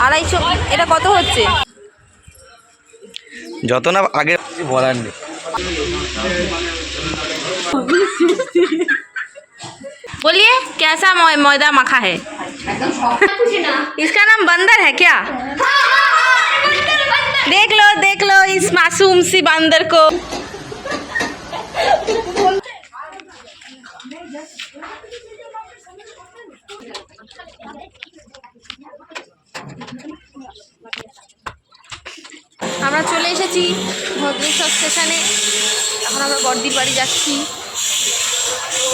আড়াইশো এটা কত হচ্ছে যত না আগে কিছু বলার নেই बोलिए कैसा मै- मैदा मखा है इसका नाम बंदर है क्या देख लो देख लो इस मासूम सी बंदर को এসেছি ভদ্রেশ্বর স্টেশনে। এখন আমরা বর্দির বাড়ি যাচ্ছি।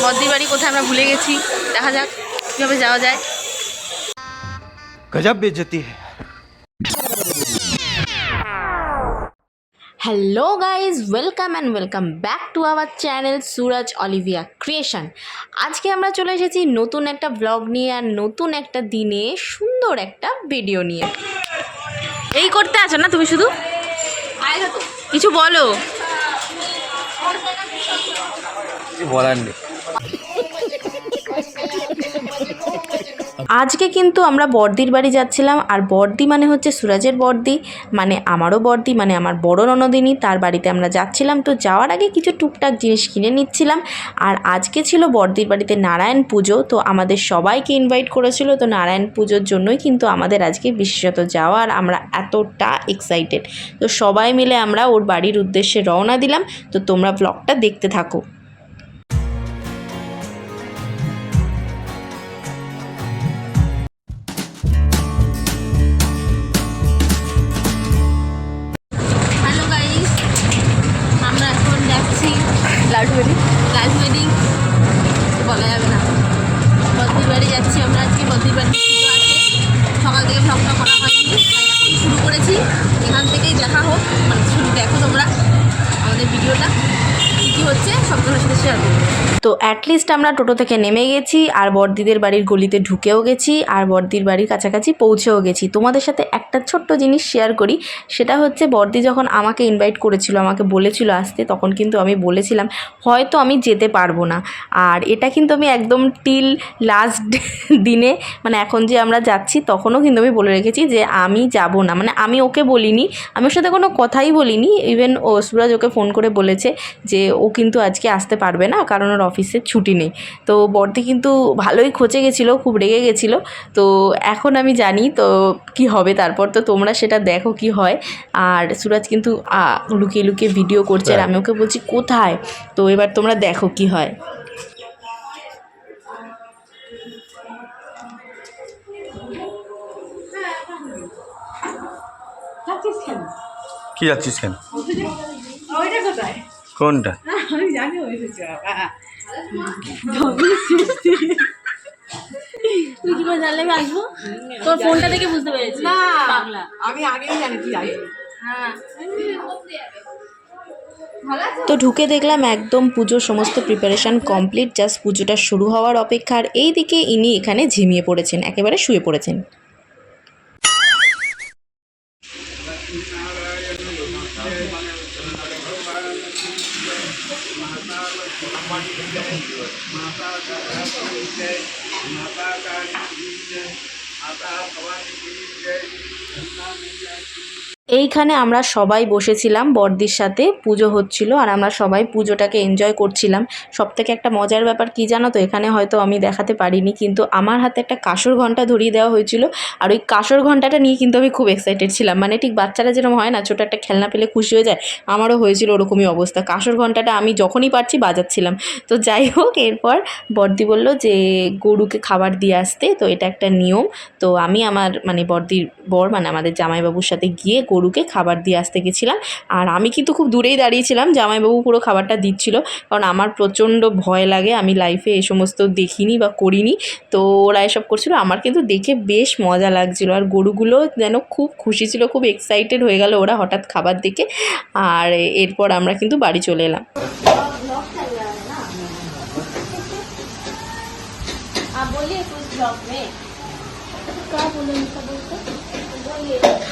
বদ্দির বাড়ি কোথায় আমরা ভুলে গেছি। দেখা যাক কীভাবে যাওয়া যায়। গজব বেজতি hello guys welcome and welcome back to our channel Suraj Olivia creation আজকে আমরা চলে এসেছি নতুন একটা ব্লগ নিয়ে আর নতুন একটা দিনে সুন্দর একটা ভিডিও নিয়ে। এই করতে আছো না তুমি শুধু? কিছু বলো। কিছু বলার নেই। আজকে কিন্তু আমরা বর্দির বাড়ি যাচ্ছিলাম, আর বর্দি মানে হচ্ছে সুরাজের বর্দি মানে আমারও বর্দি মানে আমার বড় ননদিনী, তার বাড়িতে আমরা যাচ্ছিলাম। তো যাওয়ার আগে কিছু টুকটাক জিনিস কিনে নিচ্ছিলাম, আর আজকে ছিল বর্দির বাড়িতে নারায়ণ পুজো, তো আমাদের সবাইকে ইনভাইট করেছিল, তো নারায়ণ পুজোর জন্যই কিন্তু আমাদের আজকে বিশেষত যাওয়া, আর আমরা এতটা এক্সাইটেড তো সবাই মিলে আমরা ওর বাড়ির উদ্দেশ্যে রওনা দিলাম, তো তোমরা ব্লগটা দেখতে থাকো। হচ্ছে সব তোমার সাথে শেয়ার করব। তো অ্যাটলিস্ট আমরা টোটো থেকে নেমে গেছি, আর বর্দিদের বাড়ির গলিতে ঢুকেও গেছি, আর বর্দির বাড়ির কাছাকাছি পৌঁছেও গেছি। তোমাদের সাথে একটা ছোট্ট জিনিস শেয়ার করি, সেটা হচ্ছে বর্দি যখন আমাকে ইনভাইট করেছিল, আমাকে বলেছিল আসতে, তখন কিন্তু আমি বলেছিলাম, হয়তো আমি যেতে পারব না। আর এটা কিন্তু আমি একদম টিল লাস্ট দিনে মানে এখন যে আমরা যাচ্ছি, তখনও কিন্তু আমি বলে রেখেছি যে আমি যাব না। মানে আমি ওকে বলিনি, আমি ওর সাথে কোনো কথাই বলিনি। ইভেন ও সুরাজ ওকে ফোন করে বলেছে যে ও কিন্তু আজকে আসতে পারবে না কারণ ওর অফিসে ছুটি নেই। তো বর্দি কিন্তু ভালোই খচে গেছিল খুব রেগে গেছিল। তো এখন আমি জানি তো কি হবে তারপর তো তোমরা সেটা দেখো কি হয়। আর সুরাজ কিন্তু লুকিয়ে লুকিয়ে ভিডিও করছে আর আমি ওকে বলছি কোথায়? তো এবার তোমরা দেখো কি হয়। কি যাচ্ছিস কেন? কোনটা? কি আসব তোর ফোনটা দেখে বুঝতে পেরেছি না আমি আগেই জানি হ্যাঁ তো ঢুকে দেখলাম একদম পুজোর সমস্ত প্রিপারেশন কমপ্লিট জাস্ট পুজোটা শুরু হওয়ার অপেক্ষার এই দিকে ইনি এখানে ঝিমিয়ে পড়েছেন একেবারে শুয়ে পড়েছেন माता काली जय माता काली जय माता भवानी जय जय এইখানে আমরা সবাই বসেছিলাম বর্দির সাথে পুজো হচ্ছিল আর আমরা সবাই পুজোটাকে এনজয় করছিলাম। সব থেকে একটা মজার ব্যাপার কি জানো তো, এখানে হয়তো আমি দেখাতে পারিনি, কিন্তু আমার হাতে একটা কাঁসর ঘণ্টা ধরিয়ে দেওয়া হয়েছিল আর ওই কাঁসর ঘন্টাটা নিয়ে কিন্তু আমি খুব এক্সাইটেড ছিলাম। মানে ঠিক বাচ্চারা যেরকম হয় না, ছোটো একটা খেলনা পেলে খুশি হয়ে যায়, আমারও হয়েছিল ওরকমই অবস্থা। কাঁসর ঘন্টাটা আমি যখনই পারছি বাজাচ্ছিলাম। তো যাই হোক, এরপর বর্দি বলল যে গরুকে খাবার দিয়ে আসতে, তো এটা একটা নিয়ম। তো আমি আমার মানে বর্দির বর মানে আমাদের জামাইবাবুর সাথে গিয়ে গরুকে খাবার দিয়ে আসতে গেছিলাম আর আমি কিন্তু খুব দূরেই দাঁড়িয়েছিলাম জামাইবাবু পুরো খাবারটা দিচ্ছিল কারণ আমার প্রচণ্ড ভয় লাগে আমি লাইফে এ সমস্ত দেখিনি বা করিনি তো ওরা এসব করছিল আমার কিন্তু দেখে বেশ মজা লাগছিল আর গরুগুলো যেন খুব খুশি ছিল খুব এক্সাইটেড হয়ে গেল ওরা হঠাৎ খাবার দেখে আর এরপর আমরা কিন্তু বাড়ি চলে এলাম आप बोलिए कुछ ब्लॉग में क्या बोले उनका बोलते बोलिए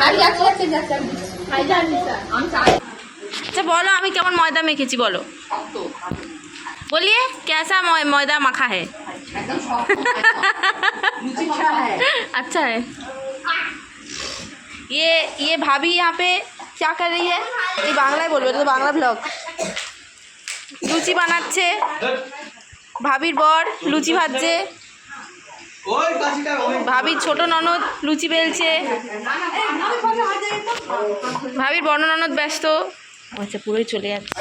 আর যাচ্ছে যাচ্ছে যাচ্ছে আমি দিচ্ছি। फायदा निशा আমি চাই আচ্ছা বলো আমি কেমন ময়দা মেখেছি বলো শক্ত बोलिए कैसा मय- मैदा मखा है একদম শক্ত লুচি খাওয়া হয় अच्छा है ये ये भाभी यहाँ पे क्या कर रही है ये বাংলায় বলবে এটা তো বাংলা ব্লগ লুচি বানাচ্ছে ভাবির বর লুচি ভাজছে ভাবির ছোট ননদ লুচি বেলছে। ভাবির বড় ননদ ব্যস্ত। আচ্ছা পুরোই চলে যাচ্ছে।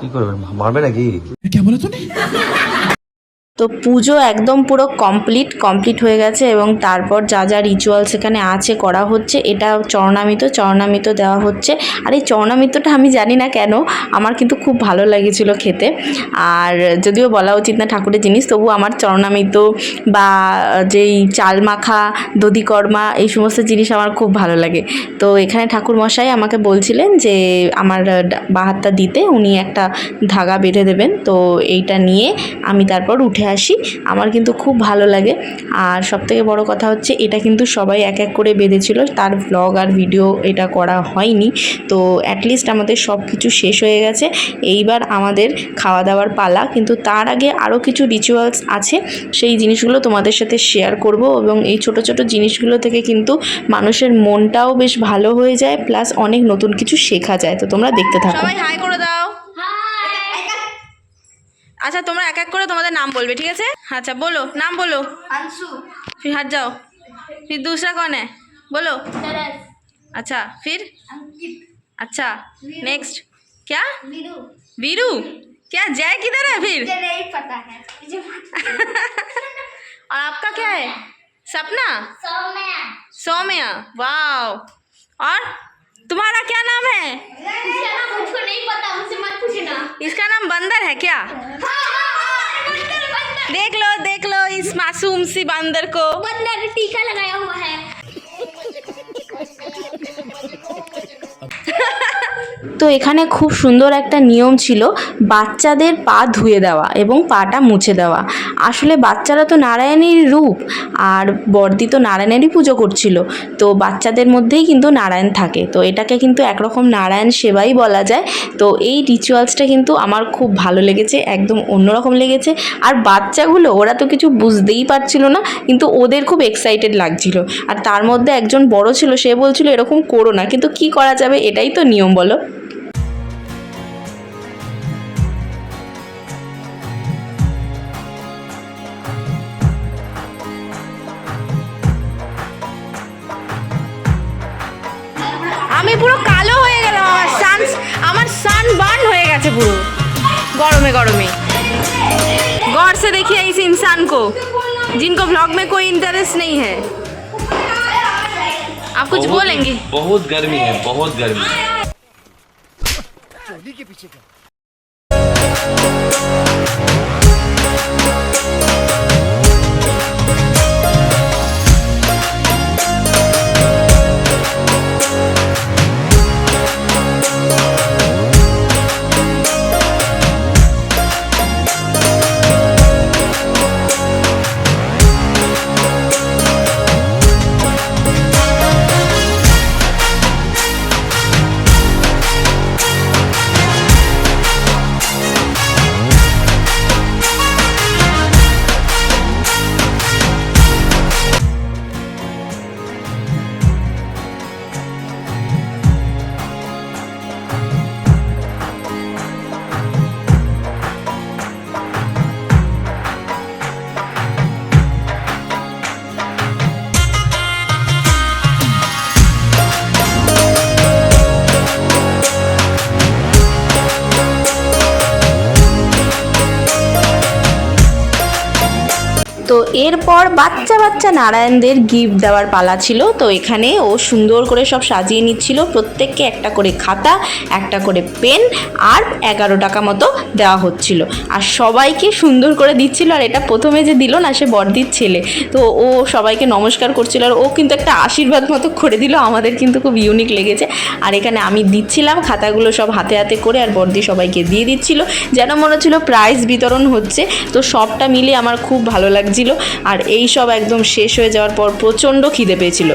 কি করবেন? মারবে নাকি? কেমন তুমি তো পুজো একদম পুরো কমপ্লিট কমপ্লিট হয়ে গেছে এবং তারপর যা যা রিচুয়াল সেখানে আছে করা হচ্ছে, এটা চরণামিত চরণামিত দেওয়া হচ্ছে। আর এই চরণামিতটা আমি জানি না কেন, আমার কিন্তু খুব ভালো লেগেছিল খেতে। আর যদিও বলা উচিত না ঠাকুরের জিনিস, তবু আমার চরণামিত বা যেই চাল মাখা, দধি কর্মা, এই সমস্ত জিনিস আমার খুব ভালো লাগে। তো এখানে ঠাকুর মশাই আমাকে বলছিলেন যে, আমার ডা- বাঁ হাতটা দিতে, উনি একটা ধাগা বেঁধে দেবেন। তো এইটা নিয়ে আমি তারপর উঠে আসি, আমার কিন্তু খুব ভালো লাগে। আর সবথেকে বড় কথা হচ্ছে, এটা কিন্তু সবাই এক এক করে বেঁধেছিল, তার ব্লগ আর ভিডিও এটা করা হয়নি। তো অ্যাটলিস্ট আমাদের সব কিছু শেষ হয়ে গেছে। এইবার আমাদের খাওয়া দাওয়ার পালা, কিন্তু তার আগে আরও কিছু রিচুয়ালস আছে। সেই জিনিসগুলো তোমাদের সাথে শেয়ার করব এবং এই ছোট ছোট জিনিসগুলো থেকে কিন্তু মানুষের মনটাও বেশ ভালো হয়ে যায় প্লাস অনেক নতুন কিছু শেখা যায়। তো তোমরা দেখতে থাকো। হাই করে দাও। আচ্ছা তোমরা এক এক করে তোমাদের নাম বলবে ঠিক আছে আচ্ছা बोलो नाम बोलो अंशु फिर हट जाओ फिर दूसरा कौन है बोलो तरस अच्छा फिर अंकित अच्छा नेक्स्ट क्या वीरू वीरू क्या जय किधर है फिर मुझे नहीं पता है मुझे और आपका क्या है सपना सौम्या सौम्या वाओ और तुम्हारा इसका नाम बंदर है क्या हाँ हाँ हाँ बंदर बंदर देख लो देख लो इस मासूम सी बंदर को बंदर टीका लगाया हुआ है তো এখানে খুব সুন্দর একটা নিয়ম ছিল বাচ্চাদের পা ধুয়ে দেওয়া এবং পাটা মুছে দেওয়া। আসলে বাচ্চারা তো নারায়ণের রূপ আর বর্দি তো নারায়ণেরই পুজো করছিল। তো বাচ্চাদের মধ্যেই কিন্তু নারায়ণ থাকে। তো এটাকে কিন্তু একরকম নারায়ণ সেবাই বলা যায়। তো এই রিচুয়ালসটা কিন্তু আমার খুব ভালো লেগেছে, একদম অন্যরকম লেগেছে। আর বাচ্চাগুলো, ওরা তো কিছু বুঝতেই পারছিল না, কিন্তু ওদের খুব এক্সাইটেড লাগছিল। আর তার মধ্যে একজন বড় ছিল, সে বলছিল, এরকম করো না। কিন্তু কি করা যাবে এটাই তো নিয়ম বলো। गरमे में। गौर से देखिए इस इंसान को जिनको ब्लॉग में कोई इंटरेस्ट नहीं है। आप कुछ बोलेंगे? बहुत गर्मी है बहुत गर्मी। है তো এরপর বাচ্চা বাচ্চা নারায়ণদের গিফট দেওয়ার পালা ছিল। তো এখানে ও সুন্দর করে সব সাজিয়ে নিচ্ছিল। প্রত্যেককে একটা করে খাতা, একটা করে পেন আর এগারো টাকা মতো দেওয়া হচ্ছিল। আর সবাইকে সুন্দর করে দিচ্ছিল। আর এটা প্রথমে যে দিল না, সে বর্দির ছেলে। তো ও সবাইকে নমস্কার করছিল। আর ও কিন্তু একটা আশীর্বাদ মতো করে দিল। আমাদের কিন্তু খুব ইউনিক লেগেছে। আর এখানে আমি দিচ্ছিলাম। খাতাগুলো সব হাতে হাতে করে আর বর্দি সবাইকে দিয়ে দিচ্ছিল। যেন মনে হচ্ছিল প্রাইজ বিতরণ হচ্ছে। তো সবটা মিলে আমার খুব ভালো লাগছিল। আর এই সব একদম শেষ হয়ে যাওয়ার পর প্রচণ্ড খিদে পেয়েছিল।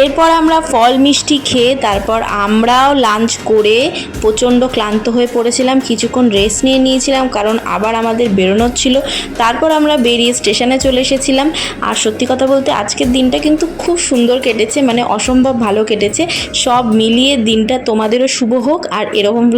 এরপর আমরা ফল, মিষ্টি খেয়ে তারপর আমরাও লাঞ্চ করে প্রচণ্ড ক্লান্ত হয়ে পড়েছিলাম। কিছুক্ষণ রেস্ট নিয়ে নিয়েছিলাম, কারণ আবার আমাদের বেরোনোর ছিল। তারপর আমরা বেরিয়ে স্টেশনে চলে এসেছিলাম। আর সত্যি কথা বলতে আজকের দিনটা কিন্তু খুব সুন্দর কেটেছে মানে অসম্ভব ভালো কেটেছে। সব মিলিয়ে দিনটা তোমাদেরও শুভ হোক, আর এরকম